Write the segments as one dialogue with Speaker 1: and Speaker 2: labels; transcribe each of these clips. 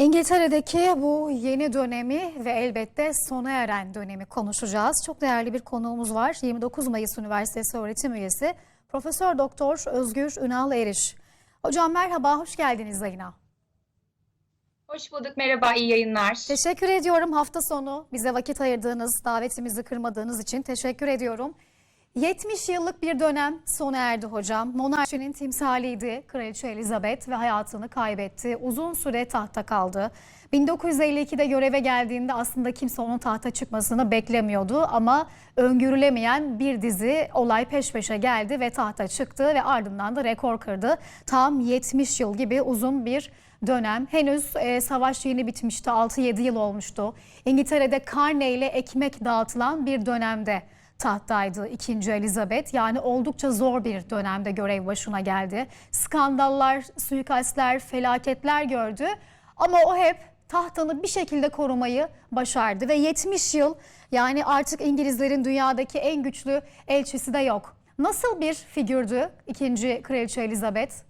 Speaker 1: İngiltere'deki bu yeni dönemi ve elbette sona eren dönemi konuşacağız. Çok değerli bir konuğumuz var. 29 Mayıs Üniversitesi öğretim üyesi Profesör Doktor Özgür Ünal Eriş. Hocam merhaba, hoş geldiniz yayına.
Speaker 2: Hoş bulduk, merhaba, iyi yayınlar.
Speaker 1: Teşekkür ediyorum hafta sonu bize vakit ayırdığınız, davetimizi kırmadığınız için teşekkür ediyorum. 70 yıllık bir dönem sona erdi hocam. Monarşinin timsaliydi. Kraliçe Elizabeth ve hayatını kaybetti. Uzun süre tahta kaldı. 1952'de göreve geldiğinde aslında kimse onun tahta çıkmasını beklemiyordu ama öngörülemeyen bir dizi olay peş peşe geldi ve tahta çıktı ve ardından da rekor kırdı. Tam 70 yıl gibi uzun bir dönem. Henüz e, savaş yeni bitmişti. 6-7 yıl olmuştu. İngiltere'de karne ile ekmek dağıtılan bir dönemde tahttaydı 2. Elizabeth. Yani oldukça zor bir dönemde görev başına geldi. Skandallar, suikastler, felaketler gördü. Ama o hep tahtını bir şekilde korumayı başardı ve 70 yıl yani artık İngilizlerin dünyadaki en güçlü elçisi de yok. Nasıl bir figürdü 2. Kraliçe Elizabeth?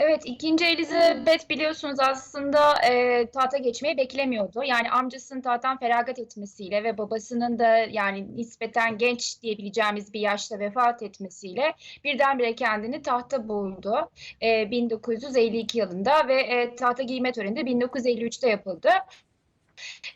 Speaker 2: Evet, ikinci Elizabeth biliyorsunuz aslında e, tahta geçmeyi beklemiyordu. Yani amcasının tahttan feragat etmesiyle ve babasının da yani nispeten genç diyebileceğimiz bir yaşta vefat etmesiyle birdenbire kendini tahta buldu. E, 1952 yılında ve e, tahta giyme töreni de 1953'te yapıldı.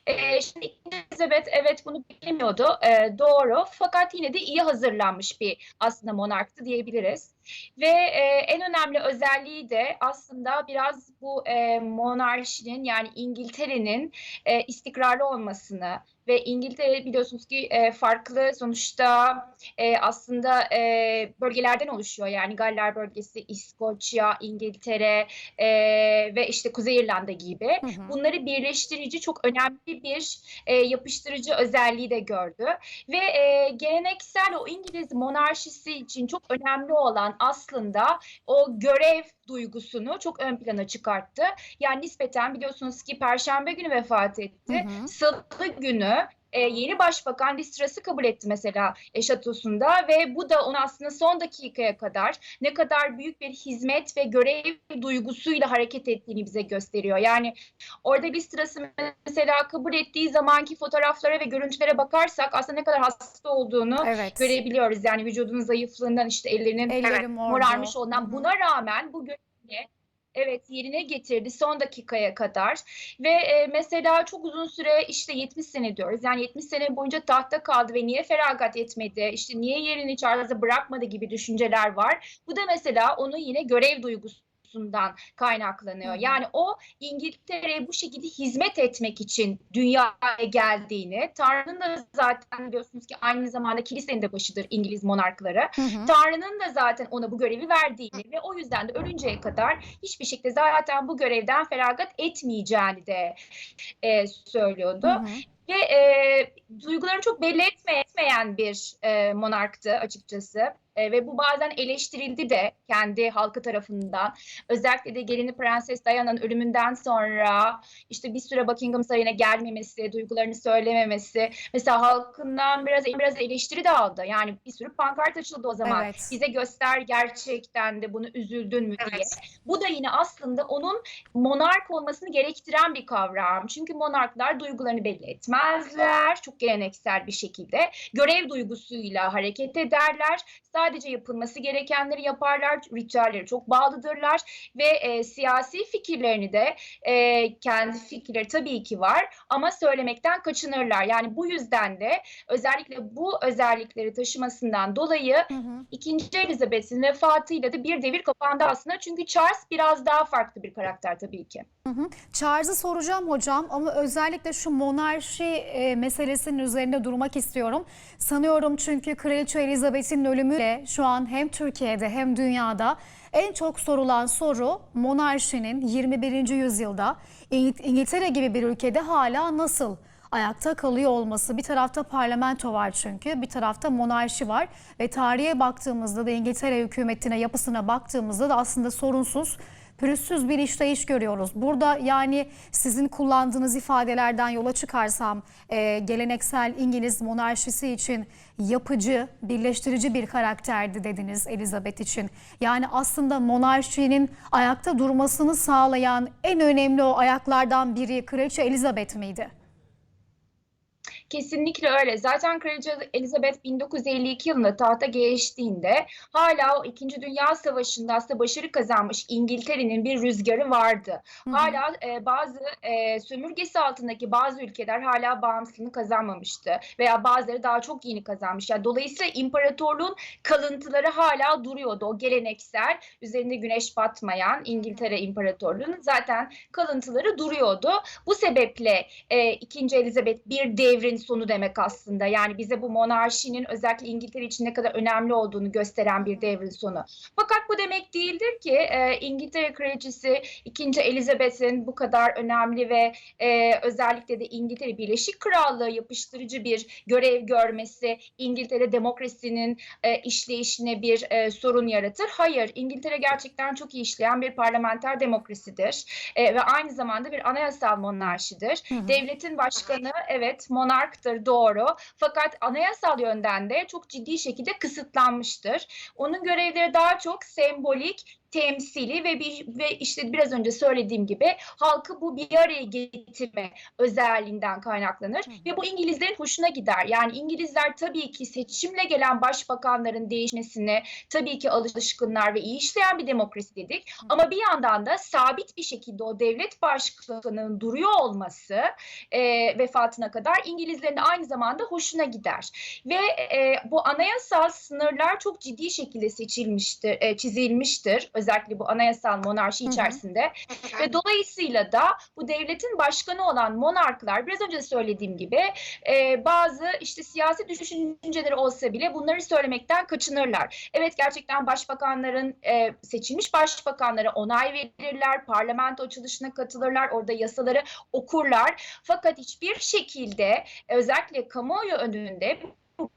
Speaker 2: Ee, şimdi Elizabeth evet bunu beklemiyordu. Ee, doğru. Fakat yine de iyi hazırlanmış bir aslında monarktı diyebiliriz. Ve e, en önemli özelliği de aslında biraz bu e, monarşinin yani İngiltere'nin e, istikrarlı olmasını ve İngiltere biliyorsunuz ki e, farklı sonuçta e, aslında e, bölgelerden oluşuyor. Yani Galler bölgesi, İskoçya, İngiltere e, ve işte Kuzey İrlanda gibi.
Speaker 1: Hı hı.
Speaker 2: Bunları birleştirici çok önemli bir e, yapıştırıcı özelliği de gördü. Ve e, geleneksel o İngiliz monarşisi için çok önemli olan aslında o görev duygusunu çok ön plana çıkarttı. Yani nispeten biliyorsunuz ki Perşembe günü vefat etti.
Speaker 1: Hı hı.
Speaker 2: Salı günü e, yeni başbakan Liz Truss'ı kabul etti mesela e, şatosunda ve bu da onu aslında son dakikaya kadar ne kadar büyük bir hizmet ve görev duygusuyla hareket ettiğini bize gösteriyor. Yani orada Liz Truss'ı mesela kabul ettiği zamanki fotoğraflara ve görüntülere bakarsak aslında ne kadar hasta olduğunu
Speaker 1: Evet.
Speaker 2: görebiliyoruz. Yani vücudunun zayıflığından işte ellerinin
Speaker 1: Elleri
Speaker 2: morarmış olduğundan buna rağmen bu görevini evet yerine getirdi son dakikaya kadar. Ve e, mesela çok uzun süre işte 70 sene diyoruz. Yani 70 sene boyunca tahta kaldı ve niye feragat etmedi? İşte niye yerini Charles'a bırakmadı gibi düşünceler var. Bu da mesela onu yine görev duygusundan kaynaklanıyor. Yani o İngiltere'ye bu şekilde hizmet etmek için dünyaya geldiğini, Tanrı'nın da zaten biliyorsunuz ki aynı zamanda kilisenin de başıdır İngiliz monarkları. Tanrı'nın da zaten ona bu görevi verdiğini ve o yüzden de ölünceye kadar hiçbir şekilde zaten bu görevden feragat etmeyeceğini de e, söylüyordu.
Speaker 1: Hı hı.
Speaker 2: Ve e, duygularını çok belli etme, etmeyen bir e, monarktı açıkçası. E, ve bu bazen eleştirildi de kendi halkı tarafından. Özellikle de gelini Prenses Diana'nın ölümünden sonra işte bir süre Buckingham Sarayı'na gelmemesi, duygularını söylememesi. Mesela halkından biraz biraz eleştiri de aldı. Yani bir sürü pankart açıldı o zaman.
Speaker 1: Evet.
Speaker 2: Bize göster gerçekten de bunu üzüldün mü diye. Bu da yine aslında onun monark olmasını gerektiren bir kavram. Çünkü monarklar duygularını belli etmezler. Çok geleneksel bir şekilde. Görev duygusuyla hareket ederler. Sadece yapılması gerekenleri yaparlar. Ritüelleri çok bağlıdırlar. Ve e, siyasi fikirlerini de e, kendi fikirleri tabii ki var. Ama söylemekten kaçınırlar. Yani bu yüzden de özellikle bu özellikleri taşımasından dolayı
Speaker 1: Hı
Speaker 2: Elizabeth'in vefatıyla da bir devir kapandı aslında. Çünkü Charles biraz daha farklı bir karakter tabii ki.
Speaker 1: Hı hı. Charles'ı soracağım hocam ama özellikle şu monarşi e, meselesinin üzerinde durmak istiyorum. Sanıyorum çünkü Kraliçe Elizabeth'in ölümüyle şu an hem Türkiye'de hem dünyada en çok sorulan soru monarşinin 21. yüzyılda İng- İngiltere gibi bir ülkede hala nasıl ayakta kalıyor olması. Bir tarafta parlamento var çünkü, bir tarafta monarşi var ve tarihe baktığımızda da İngiltere hükümetine, yapısına baktığımızda da aslında sorunsuz pürüzsüz bir işleyiş görüyoruz. Burada yani sizin kullandığınız ifadelerden yola çıkarsam e, geleneksel İngiliz monarşisi için yapıcı, birleştirici bir karakterdi dediniz Elizabeth için. Yani aslında monarşinin ayakta durmasını sağlayan en önemli o ayaklardan biri Kraliçe Elizabeth miydi?
Speaker 2: Kesinlikle öyle. Zaten Kraliçe Elizabeth 1952 yılında tahta geçtiğinde hala o İkinci Dünya Savaşı'nda aslında başarı kazanmış İngiltere'nin bir rüzgarı vardı.
Speaker 1: Hı hı.
Speaker 2: Hala e, bazı e, sömürgesi altındaki bazı ülkeler hala bağımsızlığını kazanmamıştı veya bazıları daha çok yeni kazanmış. Yani dolayısıyla imparatorluğun kalıntıları hala duruyordu. O geleneksel üzerinde güneş batmayan İngiltere İmparatorluğu'nun zaten kalıntıları duruyordu. Bu sebeple e, 2. Elizabeth bir devrin sonu demek aslında. Yani bize bu monarşinin özellikle İngiltere için ne kadar önemli olduğunu gösteren bir devrin sonu. Fakat bu demek değildir ki e, İngiltere Kraliçesi 2. Elizabeth'in bu kadar önemli ve e, özellikle de İngiltere Birleşik Krallığı yapıştırıcı bir görev görmesi İngiltere demokrasinin e, işleyişine bir e, sorun yaratır. Hayır, İngiltere gerçekten çok iyi işleyen bir parlamenter demokrasidir E, ve aynı zamanda bir anayasal monarşidir.
Speaker 1: Hı hı.
Speaker 2: Devletin başkanı evet monarktır doğru fakat anayasal yönden de çok ciddi şekilde kısıtlanmıştır. Onun görevleri daha çok sembolik, temsili ve bir ve işte biraz önce söylediğim gibi halkı bu bir araya getirme özelliğinden kaynaklanır
Speaker 1: Hı hı.
Speaker 2: ve bu İngilizlerin hoşuna gider. Yani İngilizler tabii ki seçimle gelen başbakanların değişmesine tabii ki alışkınlar ve iyi işleyen bir demokrasi dedik.
Speaker 1: Hı.
Speaker 2: Ama bir yandan da sabit bir şekilde o devlet başkanının duruyor olması e, vefatına kadar İngilizlerin de aynı zamanda hoşuna gider. Ve e, bu anayasal sınırlar çok ciddi şekilde seçilmiştir, e, çizilmiştir. Özellikle bu anayasal monarşi
Speaker 1: Hı hı.
Speaker 2: içerisinde. Ve dolayısıyla da bu devletin başkanı olan monarklar biraz önce söylediğim gibi e, bazı işte siyasi düşünceleri olsa bile bunları söylemekten kaçınırlar. Evet gerçekten başbakanların e, seçilmiş başbakanlara onay verirler, parlamento açılışına katılırlar, orada yasaları okurlar. Fakat hiçbir şekilde özellikle kamuoyu önünde bu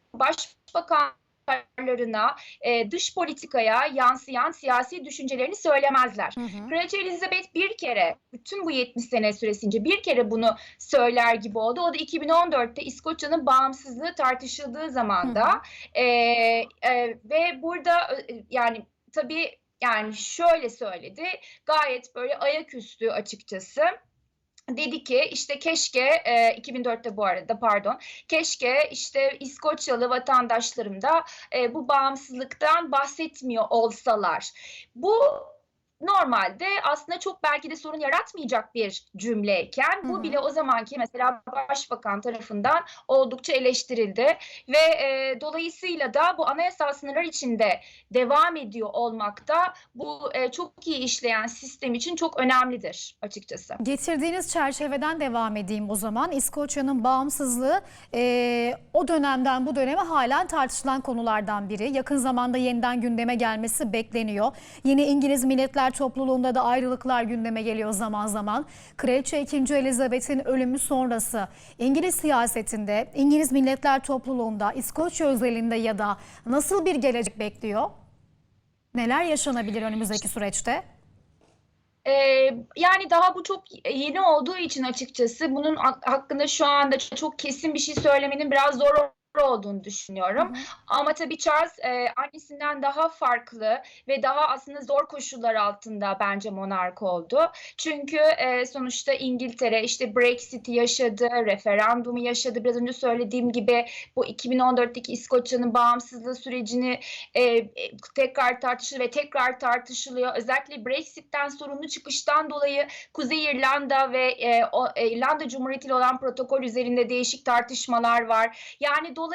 Speaker 2: başbakanlarına e, dış politikaya yansıyan siyasi düşüncelerini söylemezler.
Speaker 1: Hı hı.
Speaker 2: Kraliçe Elizabeth bir kere bütün bu 70 sene süresince bir kere bunu söyler gibi oldu. O da 2014'te İskoçya'nın bağımsızlığı tartışıldığı
Speaker 1: Hı
Speaker 2: zamanda
Speaker 1: hı.
Speaker 2: e, e, ve burada e, yani tabii yani şöyle söyledi gayet böyle ayaküstü açıkçası. Dedi ki işte keşke e, 2004'te bu arada pardon keşke işte İskoçyalı vatandaşlarım da e, bu bağımsızlıktan bahsetmiyor olsalar. Bu normalde aslında çok belki de sorun yaratmayacak bir cümleyken bu bile o zamanki mesela başbakan tarafından oldukça eleştirildi ve e, dolayısıyla da bu anayasal sınırlar içinde devam ediyor olmakta bu e, çok iyi işleyen sistem için çok önemlidir açıkçası.
Speaker 1: Getirdiğiniz çerçeveden devam edeyim o zaman. İskoçya'nın bağımsızlığı e, o dönemden bu döneme halen tartışılan konulardan biri. Yakın zamanda yeniden gündeme gelmesi bekleniyor. Yeni İngiliz Milletler Topluluğu'nda da ayrılıklar gündeme geliyor zaman zaman. Kraliçe 2. Elizabeth'in ölümü sonrası İngiliz siyasetinde, İngiliz Milletler Topluluğu'nda, İskoçya özelinde ya da nasıl bir gelecek bekliyor? Neler yaşanabilir önümüzdeki süreçte?
Speaker 2: Ee, yani daha bu çok yeni olduğu için açıkçası bunun hak- hakkında şu anda çok kesin bir şey söylemenin biraz zor olduğunu düşünüyorum.
Speaker 1: Hı hı.
Speaker 2: Ama tabii Charles e, annesinden daha farklı ve daha aslında zor koşullar altında bence monark oldu. Çünkü e, sonuçta İngiltere işte Brexit'i yaşadı, referandumu yaşadı. Biraz önce söylediğim gibi bu 2014'teki İskoçya'nın bağımsızlığı sürecini e, e, tekrar tartışılıyor ve tekrar tartışılıyor. Özellikle Brexit'ten sorunlu çıkıştan dolayı Kuzey İrlanda ve e, o, e, İrlanda Cumhuriyeti ile olan protokol üzerinde değişik tartışmalar var. Yani dolayısıyla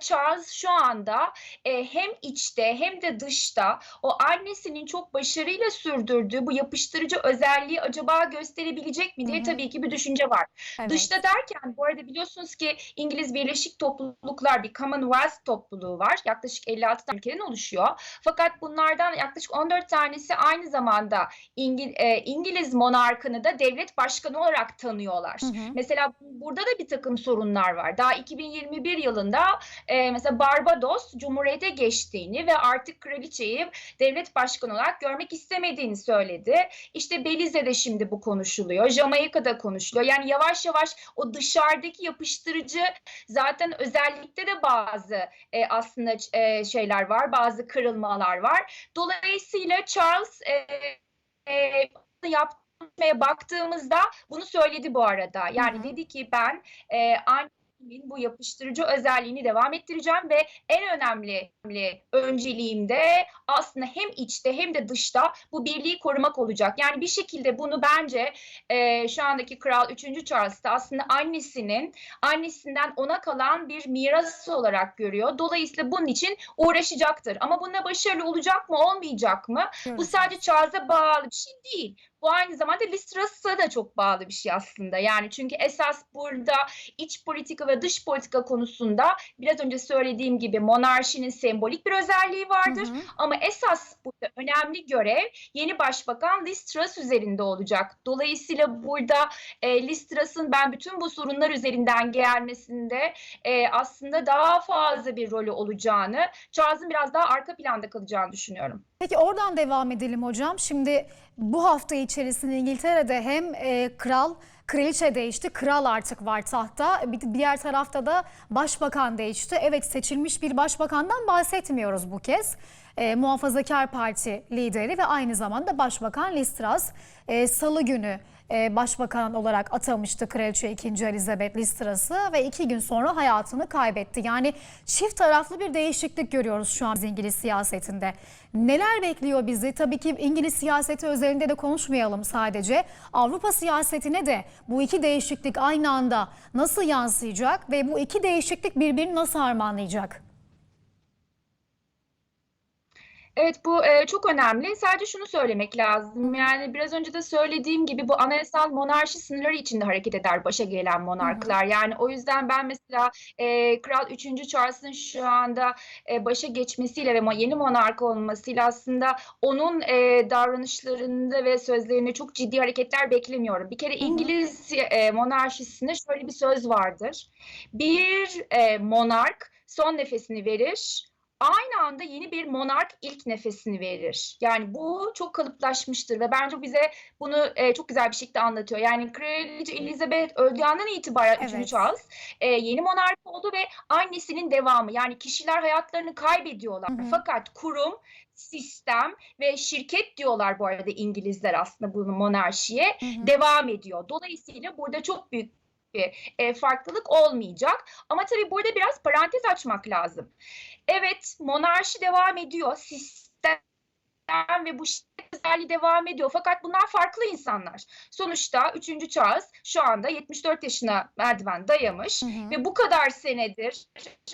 Speaker 2: Charles şu anda e, hem içte hem de dışta o annesinin çok başarıyla sürdürdüğü bu yapıştırıcı özelliği acaba gösterebilecek mi diye
Speaker 1: Hı hı.
Speaker 2: tabii ki bir düşünce var.
Speaker 1: Evet.
Speaker 2: Dışta derken bu arada biliyorsunuz ki İngiliz Birleşik Topluluklar bir Commonwealth topluluğu var. Yaklaşık 56 tane ülkeden oluşuyor. Fakat bunlardan yaklaşık 14 tanesi aynı zamanda İngil- e, İngiliz monarkını da devlet başkanı olarak tanıyorlar.
Speaker 1: Hı hı.
Speaker 2: Mesela burada da bir takım sorunlar var. Daha 2021 yılında yılında e, mesela Barbados Cumhuriyete geçtiğini ve artık kraliçeyi devlet başkanı olarak görmek istemediğini söyledi. İşte Belize'de şimdi bu konuşuluyor. Jamaika'da konuşuluyor. Yani yavaş yavaş o dışarıdaki yapıştırıcı zaten özellikle de bazı e, aslında e, şeyler var. Bazı kırılmalar var. Dolayısıyla Charles e, e, yapmaya baktığımızda bunu söyledi bu arada. Yani dedi ki ben e, annemin bu yapıştırıcı özelliğini devam ettireceğim ve en önemli önemli önceliğim de aslında hem içte hem de dışta bu birliği korumak olacak. Yani bir şekilde bunu bence e, şu andaki Kral 3. Charles da aslında annesinin annesinden ona kalan bir miras olarak görüyor. Dolayısıyla bunun için uğraşacaktır. Ama bunda başarılı olacak mı olmayacak mı? Bu sadece Charles'a bağlı bir şey değil. Bu aynı zamanda Liz Truss'a da çok bağlı bir şey aslında. Yani çünkü esas burada iç politika ve dış politika konusunda biraz önce söylediğim gibi monarşinin sembolik bir özelliği vardır.
Speaker 1: Hı hı.
Speaker 2: Ama esas burada önemli görev yeni başbakan Liz Truss üzerinde olacak. Dolayısıyla burada e, Liz Truss'ın ben bütün bu sorunlar üzerinden gelmesinde e, aslında daha fazla bir rolü olacağını, Charles'ın biraz daha arka planda kalacağını düşünüyorum.
Speaker 1: Peki oradan devam edelim hocam. Şimdi bu hafta içerisinde İngiltere'de hem e, kral, kraliçe değişti, kral artık var tahta. Bir diğer tarafta da başbakan değişti. Evet seçilmiş bir başbakandan bahsetmiyoruz bu kez. E, Muhafazakar Parti lideri ve aynı zamanda Başbakan Liz Truss e, Salı günü e, başbakan olarak atamıştı Kraliçe 2. Elizabeth Liz Truss'ı ve iki gün sonra hayatını kaybetti. Yani çift taraflı bir değişiklik görüyoruz şu an İngiliz siyasetinde. Neler bekliyor bizi? Tabii ki İngiliz siyaseti özelinde de konuşmayalım sadece. Avrupa siyasetine de bu iki değişiklik aynı anda nasıl yansıyacak ve bu iki değişiklik birbirini nasıl harmanlayacak?
Speaker 2: Evet bu e, çok önemli. Sadece şunu söylemek lazım. Yani biraz önce de söylediğim gibi bu anayasal monarşi sınırları içinde hareket eder başa gelen monarklar. Yani o yüzden ben mesela e, Kral 3. Charles'ın şu anda e, başa geçmesiyle ve yeni monark olmasıyla aslında onun e, davranışlarında ve sözlerinde çok ciddi hareketler beklemiyorum. Bir kere İngiliz e, monarşisinde şöyle bir söz vardır. Bir e, monark son nefesini verir. Aynı anda yeni bir monark ilk nefesini verir. Yani bu çok kalıplaşmıştır ve bence bize bunu e, çok güzel bir şekilde anlatıyor. Yani Kraliçe Elizabeth öldüğü andan itibaren
Speaker 1: Evet.
Speaker 2: 3. Charles e, yeni monark oldu ve annesinin devamı. Yani kişiler hayatlarını kaybediyorlar.
Speaker 1: Hı hı.
Speaker 2: Fakat kurum, sistem ve şirket diyorlar bu arada İngilizler aslında bunu monarşiye
Speaker 1: Hı hı.
Speaker 2: devam ediyor. Dolayısıyla burada çok büyük bir e, farklılık olmayacak. Ama tabii burada biraz parantez açmak lazım. Evet, monarşi devam ediyor. Sistem ve bu özelliği devam ediyor. Fakat bunlar farklı insanlar. Sonuçta 3. Charles şu anda 74 yaşına merdiven dayamış
Speaker 1: Hı hı.
Speaker 2: ve bu kadar senedir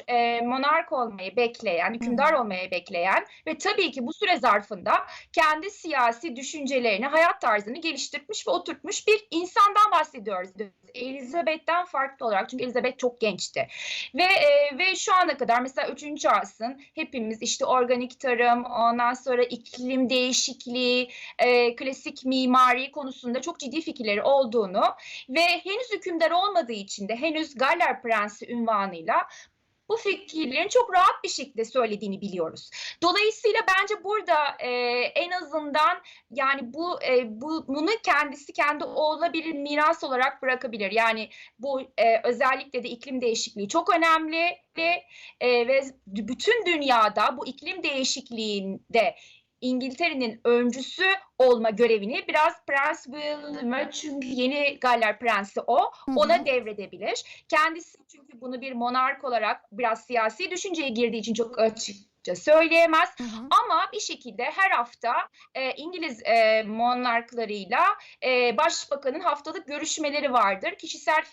Speaker 2: e, monark olmayı bekleyen, hükümdar olmayı bekleyen ve tabii ki bu süre zarfında kendi siyasi düşüncelerini, hayat tarzını geliştirmiş ve oturtmuş bir insandan bahsediyoruz. Elizabeth'ten farklı olarak çünkü Elizabeth çok gençti. Ve e, ve şu ana kadar mesela 3. Charles'ın hepimiz işte organik tarım, ondan sonra iklim değişikliği, e, klasik mimari konusunda çok ciddi fikirleri olduğunu ve henüz hükümdar olmadığı için de henüz Galler Prensi unvanıyla bu fikirlerin çok rahat bir şekilde söylediğini biliyoruz. Dolayısıyla bence burada e, en azından yani bu e, bu bunu kendisi kendi oğluna bir miras olarak bırakabilir. Yani bu e, özellikle de iklim değişikliği çok önemli ve e, ve bütün dünyada bu iklim değişikliğinde İngiltere'nin öncüsü olma görevini biraz Prens William çünkü yeni Galler Prensi o
Speaker 1: Hı hı.
Speaker 2: ona devredebilir. Kendisi çünkü bunu bir monark olarak biraz siyasi düşünceye girdiği için çok açıkça söyleyemez.
Speaker 1: Hı hı.
Speaker 2: Ama bir şekilde her hafta e, İngiliz e, monarklarıyla e, başbakanın haftalık görüşmeleri vardır. Kişisel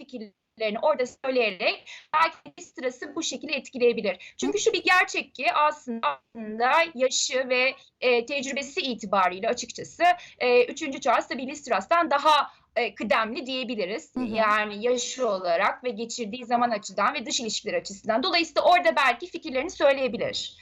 Speaker 2: fikirlerini orada söyleyerek belki sırası bu şekilde etkileyebilir. Çünkü şu bir gerçek ki aslında, aslında yaşı ve e, tecrübesi itibariyle açıkçası e, 3. Charles tabii Liz Truss'tan daha e, kıdemli diyebiliriz.
Speaker 1: Hı hı.
Speaker 2: Yani yaşı olarak ve geçirdiği zaman açıdan ve dış ilişkiler açısından. Dolayısıyla orada belki fikirlerini söyleyebilir.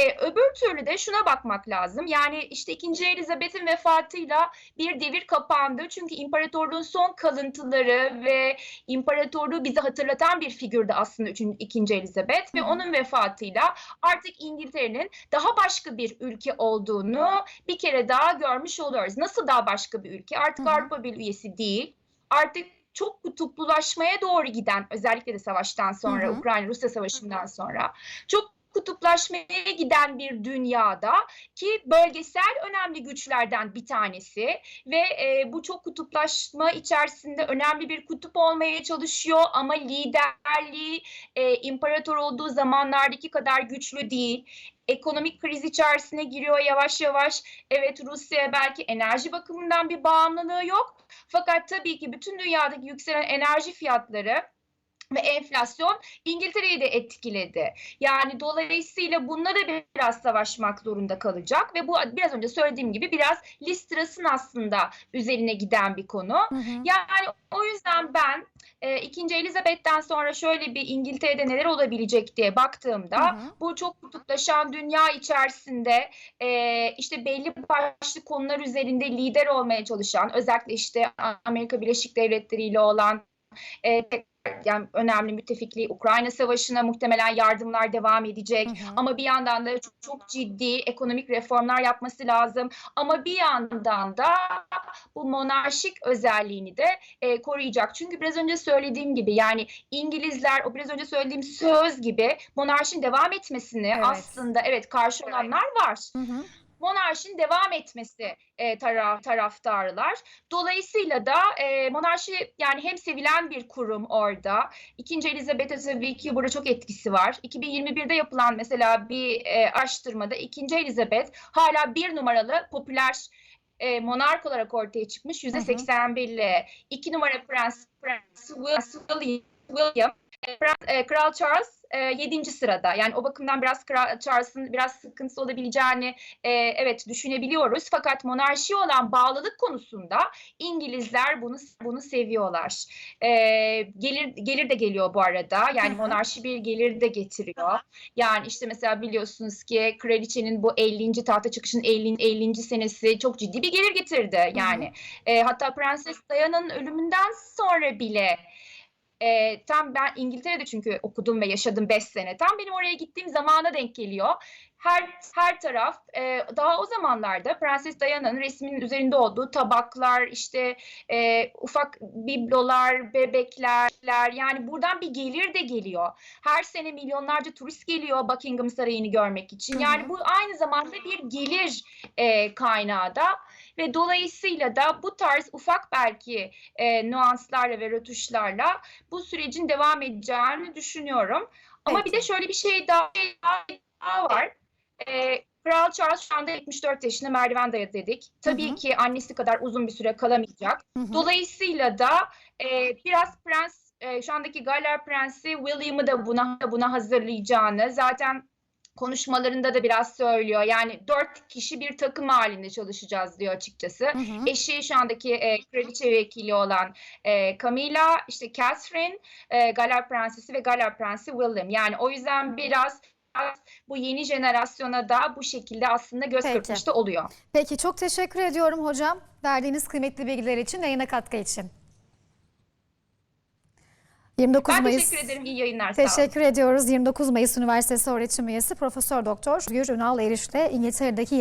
Speaker 2: E, öbür türlü de şuna bakmak lazım. Yani işte 2. Elizabeth'in vefatıyla bir devir kapandı. Çünkü imparatorluğun son kalıntıları ve imparatorluğu bize hatırlatan bir figürdü aslında 3. 2. Elizabeth ve onun vefatıyla artık İngiltere'nin daha başka bir ülke olduğunu bir kere daha görmüş oluyoruz. Nasıl daha başka bir ülke? Artık
Speaker 1: Hı hı.
Speaker 2: Avrupa Birliği üyesi değil. Artık çok kutuplulaşmaya doğru giden özellikle de savaştan sonra
Speaker 1: Hı hı.
Speaker 2: Ukrayna-Rusya savaşından sonra çok kutuplaşmaya giden bir dünyada ki bölgesel önemli güçlerden bir tanesi ve e, bu çok kutuplaşma içerisinde önemli bir kutup olmaya çalışıyor ama liderliği e, imparator olduğu zamanlardaki kadar güçlü değil. Ekonomik kriz içerisine giriyor yavaş yavaş. Evet Rusya'ya belki enerji bakımından bir bağımlılığı yok. Fakat tabii ki bütün dünyadaki yükselen enerji fiyatları ve enflasyon İngiltere'yi de etkiledi. Yani dolayısıyla bununla da biraz savaşmak zorunda kalacak ve bu biraz önce söylediğim gibi biraz Listras'ın aslında üzerine giden bir konu.
Speaker 1: Hı hı.
Speaker 2: Yani o yüzden ben e, 2. Elizabeth'ten sonra şöyle bir İngiltere'de neler olabilecek diye baktığımda
Speaker 1: Hı hı.
Speaker 2: bu çok kutuplaşan dünya içerisinde e, işte belli başlı konular üzerinde lider olmaya çalışan özellikle işte Amerika Birleşik Devletleri ile olan e, yani önemli müttefikliği Ukrayna Savaşı'na muhtemelen yardımlar devam edecek.
Speaker 1: Hı hı.
Speaker 2: Ama bir yandan da çok, çok ciddi ekonomik reformlar yapması lazım. Ama bir yandan da bu monarşik özelliğini de e, koruyacak. Çünkü biraz önce söylediğim gibi yani İngilizler o biraz önce söylediğim söz gibi monarşinin devam etmesini
Speaker 1: Evet.
Speaker 2: aslında evet karşı
Speaker 1: olanlar
Speaker 2: var
Speaker 1: Hı hı.
Speaker 2: Monarşinin devam etmesi e, tara- taraftarlar. Dolayısıyla da e, monarşi yani hem sevilen bir kurum orada. İkinci Elizabeth'e tabii ki burada çok etkisi var. 2021'de yapılan mesela bir e, araştırmada ikinci Elizabeth hala bir numaralı popüler e, monark olarak ortaya çıkmış. Yüzde 81 ile iki numara Prens, Prens William, Prens- e, Kral Charles e, 7. sırada. Yani o bakımdan biraz Kral Charles'ın biraz sıkıntısı olabileceğini e, evet düşünebiliyoruz. Fakat monarşi olan bağlılık konusunda İngilizler bunu bunu seviyorlar. E, gelir gelir de geliyor bu arada. Yani monarşi bir gelir de getiriyor. Yani işte mesela biliyorsunuz ki kraliçenin bu 50. tahta çıkışının 50. 50. senesi çok ciddi bir gelir getirdi. Yani e, hatta Prenses Diana'nın ölümünden sonra bile e, tam ben İngiltere'de çünkü okudum ve yaşadım 5 sene. Tam benim oraya gittiğim zamana denk geliyor. Her her taraf e, daha o zamanlarda Prenses Diana'nın resminin üzerinde olduğu tabaklar, işte e, ufak biblolar, bebekler yani buradan bir gelir de geliyor. Her sene milyonlarca turist geliyor Buckingham Sarayı'nı görmek için. Yani bu aynı zamanda bir gelir e, kaynağı da ve dolayısıyla da bu tarz ufak belki e, nüanslarla ve rötuşlarla bu sürecin devam edeceğini düşünüyorum. Ama bir
Speaker 1: Peki.
Speaker 2: de şöyle bir şey daha, daha var. E, Kral Charles şu anda 74 yaşında merdiven dayadı dedik. Tabii
Speaker 1: Hı hı.
Speaker 2: ki annesi kadar uzun bir süre kalamayacak.
Speaker 1: Hı hı.
Speaker 2: Dolayısıyla da e, biraz prens e, şu andaki Galler Prensi William'ı da buna buna hazırlayacağını zaten konuşmalarında da biraz söylüyor. Yani dört kişi bir takım halinde çalışacağız diyor açıkçası.
Speaker 1: Hı hı.
Speaker 2: Eşi şu andaki e, kraliçe vekili olan e, Camilla, işte Catherine, e, Galler Prensesi ve Galler Prensi William. Yani o yüzden biraz bu yeni jenerasyona da bu şekilde aslında göz
Speaker 1: Peki.
Speaker 2: kırpmış da oluyor.
Speaker 1: Peki çok teşekkür ediyorum hocam. Verdiğiniz kıymetli bilgiler için, yayına katkı için. 29
Speaker 2: Ben
Speaker 1: Mayıs
Speaker 2: teşekkür ederim. İyi yayınlar.
Speaker 1: Teşekkür ediyoruz. 29 Mayıs Üniversitesi öğretim üyesi Profesör Doktor Gür Ünal Eriş'le İngiltere'deki